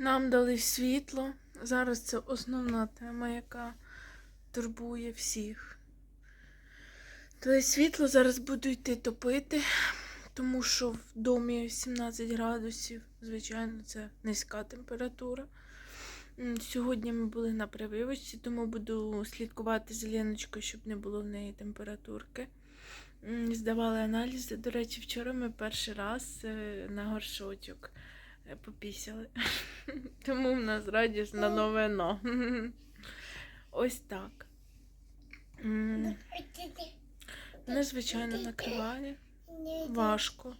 Нам дали світло. Зараз це основна тема, яка турбує всіх. Дали світло, зараз буду йти топити, тому що в домі 17 градусів. Звичайно, це низька температура. Сьогодні ми були на прививочці, тому буду слідкувати за Леночкою, щоб не було в неї температурки. Здавали аналізи. До речі, вчора ми перший раз е, на горшочок попісяли. Тому в нас радісна новина. Ось так. Мене, накриває. Важко.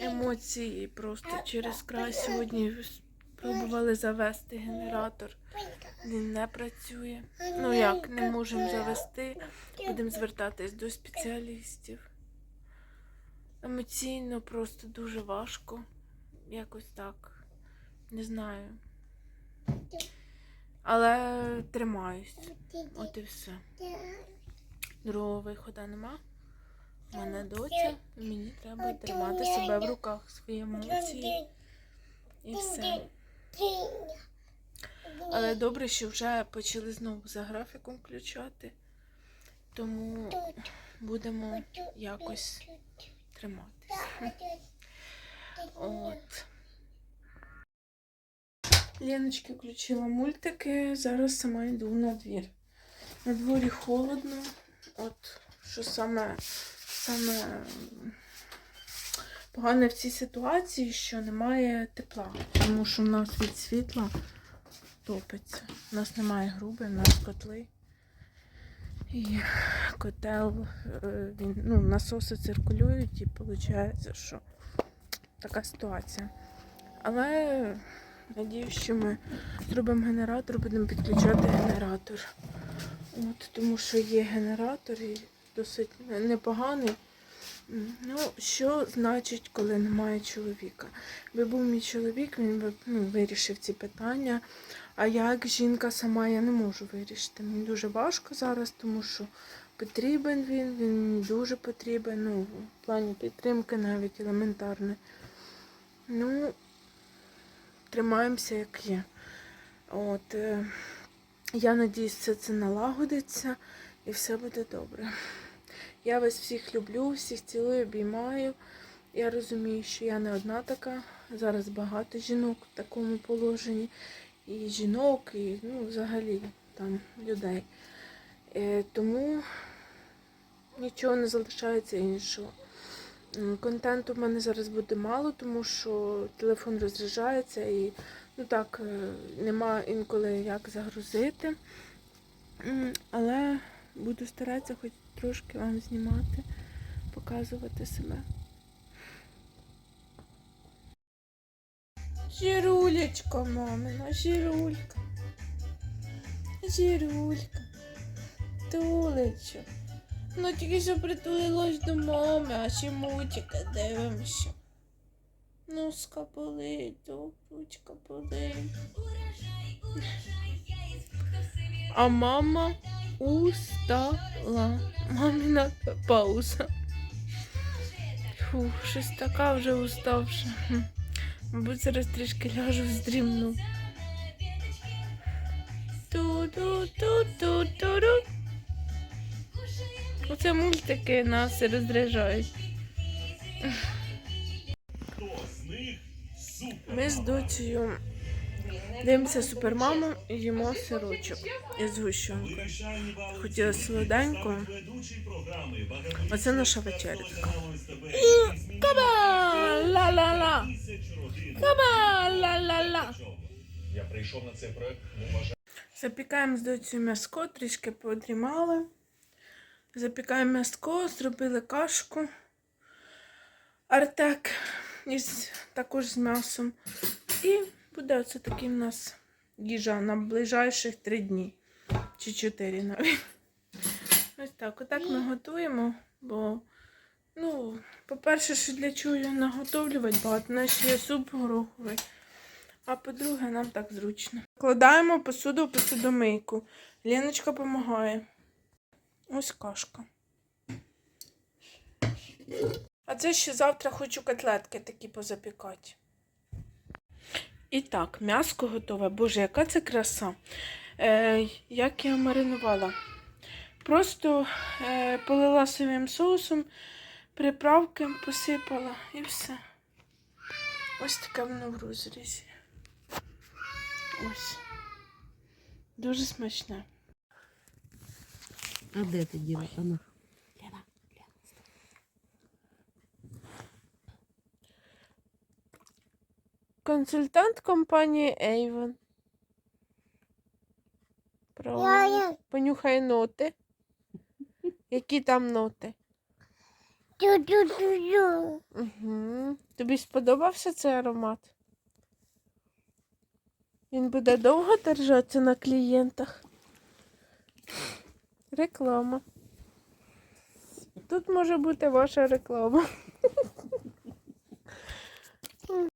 Емоції просто через край. Сьогодні спробували завести генератор. Він не працює. Ну як, не можемо завести. Будемо звертатись до спеціалістів. Емоційно просто дуже важко. Якось так. Не знаю. Але тримаюсь. От і все. Другого виходу нема. У мене доця, мені треба тримати себе в руках, свої емоції і все. Але добре, що вже почали знову за графіком включати, тому будемо якось триматися. От. Леночки включила мультики, зараз сама йду на двір. На дворі холодно. От що саме, саме погане в цій ситуації, що немає тепла, тому що в нас від світла топиться. У нас немає груби, у нас котли. І котел, е, він, ну, насоси циркулюють і виходить, що така ситуація. Але надіюсь, що ми зробимо генератор, будемо підключати генератор. От, тому що є генератор і досить непоганий. Ну, що значить, коли немає чоловіка? Би був мій чоловік, він би ну, вирішив ці питання. А як жінка сама я не можу вирішити. Мені дуже важко зараз, тому що потрібен він, він мені дуже потрібен. Ну, в плані підтримки навіть елементарної. Ну, тримаємося як є. От, е, я надіюсь, все це налагодиться і все буде добре. Я вас всіх люблю, всіх цілую, обіймаю. Я розумію, що я не одна така. Зараз багато жінок в такому положенні. І жінок, і ну, взагалі там людей. Е, тому нічого не залишається іншого. Контенту в мене зараз буде мало, тому що телефон розряджається і ну так, е, нема інколи як загрузити. Але буду старатися хоч трошки вам знімати, показувати себе. Жирулечка, мамина, жирулька. Жирулька. Тулечо. Ну тільки що притулилось до мами, а ще мультика дивимося. Ну, скапали, ручка болить. А мама устала. Мамина пауза. Фу, щось така вже уставша. Мабуть, зараз трішки ляжу здрімну. Ту-ду-ту-ту-ту-ду. Оце мультики нас розряджають. Ми з доцею дивимося супермаму і їмо сирочок із згущенкою. Хотіла солоденько. Оце наша вечеря. Каба! Ла-ла-ла! Каба! Ла-ла-ла! Я прийшов на цей проект, Запікаємо з доцею м'яско, трішки подрімали. Запікаємо м'яско, зробили кашку. Артек із, також з м'ясом. І буде оце такий в нас їжа на ближайших три дні. Чи чотири навіть. Ось так. Отак ми готуємо, бо, ну, по-перше, що для чого його наготовлювати багато. Ще є суп гороховий. А по-друге, нам так зручно. Кладаємо посуду в посудомийку. Леночка допомагає. Ось кашка. А це ще завтра хочу котлетки такі позапікати. І так, м'яско готове. Боже, яка це краса. Е, як я маринувала. Просто е, полила соєвим соусом, приправки посипала і все. Ось таке воно в розрізі. Ось. Дуже смачне. А де ти діла? Ана? Лена, Лена. Консультант компанії Avon. Правильно. Понюхай ноти. Які там ноти? Угу. Тобі сподобався цей аромат? Він буде довго держатися на клієнтах. Реклама. Тут може бути ваша реклама.